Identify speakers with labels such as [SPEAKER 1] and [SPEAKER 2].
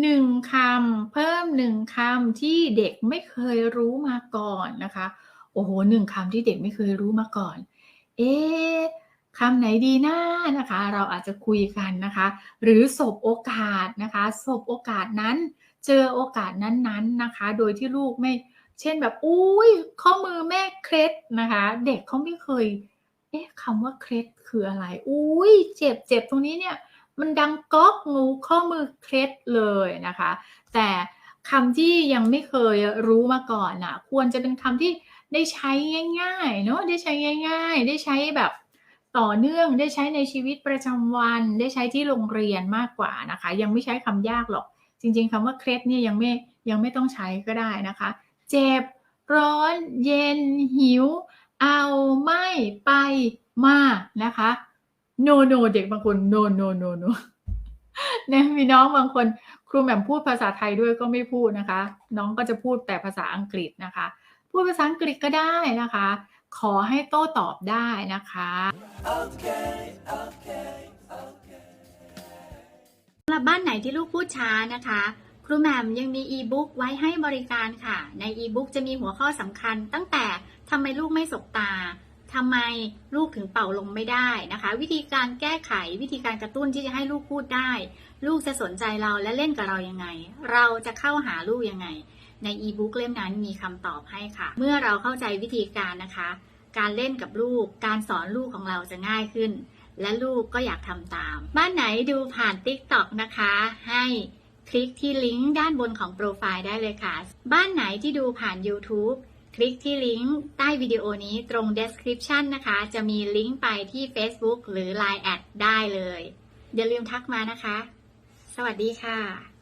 [SPEAKER 1] หนึ่งคำเพิ่มหนึ่งคำที่เด็กไม่เคยรู้มาก่อนนะคะ โอ้โหหนึ่งคำที่เด็กไม่เคยรู้มาก่อน เอ๊คำไหนดีนะนะคะ เราอาจจะคุยกันนะคะ หรือสบโอกาสนะคะสบโอกาสนั้น เจอโอกาสนั้นๆนะคะ โดยที่ลูกไม่ เช่นแบบอุ้ยข้อมือแม่เคล็ดนะคะ เด็กเขาไม่เคย เอ๊ะคำว่าเคล็ดคืออะไร อุ้ยเจ็บเจ็บตรงนี้เนี่ย มันดังก๊อกงูข้อมือเคล็ดเลยนะคะ แต่คำที่ยังไม่เคยรู้มาก่อนน่ะควรจะเป็นคำที่ได้ใช้ง่ายๆเนาะได้ใช้ง่าย ๆ ได้ใช้แบบต่อเนื่องได้ใช้ในชีวิตประจำวัน ได้ใช้ที่โรงเรียนมากกว่านะคะ ยังไม่ใช้คำยากหรอก จริง ๆคำว่าเคล็ดเนี่ยยังไม่ยังไม่ต้องใช้ก็ได้นะคะ เจ็บ ร้อน เย็น หิว เอาไม่ไปมานะคะ โนโนเด็กบางคนโนโนโนโนเนี่ยมีน้องบางคนครูแหม่มพูดภาษาไทยด้วยก็ไม่พูดนะคะ น้องก็จะพูดแต่ภาษาอังกฤษนะคะ พูดภาษาอังกฤษก็ได้นะคะ ขอให้โต้ตอบได้นะคะ
[SPEAKER 2] Okay, okay, okay.
[SPEAKER 3] สำหรับบ้านไหนที่ลูกพูดช้านะคะครูแหม่มยังมีอีบุ๊กไว้ให้บริการค่ะ ในอีบุ๊กจะมีหัวข้อสำคัญตั้งแต่ทำไมลูกไม่สบตา ทำไมลูกถึงเป่าลมไม่ได้นะคะ วิธีการแก้ไขวิธีการกระตุ้นที่จะให้ลูกพูดได้ ลูกจะสนใจเราและเล่นกับเรายังไง เราจะเข้าหาลูกยังไง ในอีบุ๊กเล่มนั้นมีคำตอบให้ค่ะ เมื่อเราเข้าใจวิธีการนะคะ การเล่นกับลูก การสอนลูกของเราจะง่ายขึ้น และลูกก็อยากทำตาม บ้านไหนดูผ่าน TikTok นะคะ ให้คลิกที่ลิงก์ด้านบนของโปรไฟล์ได้เลยค่ะ บ้านไหนที่ดูผ่าน YouTube คลิกที่ลิงก์ใต้วิดีโอนี้ตรง description นะคะ จะมีลิงก์ไปที่ Facebook หรือ Line แอดได้เลย อย่าลืมทักมานะคะ สวัสดีค่ะ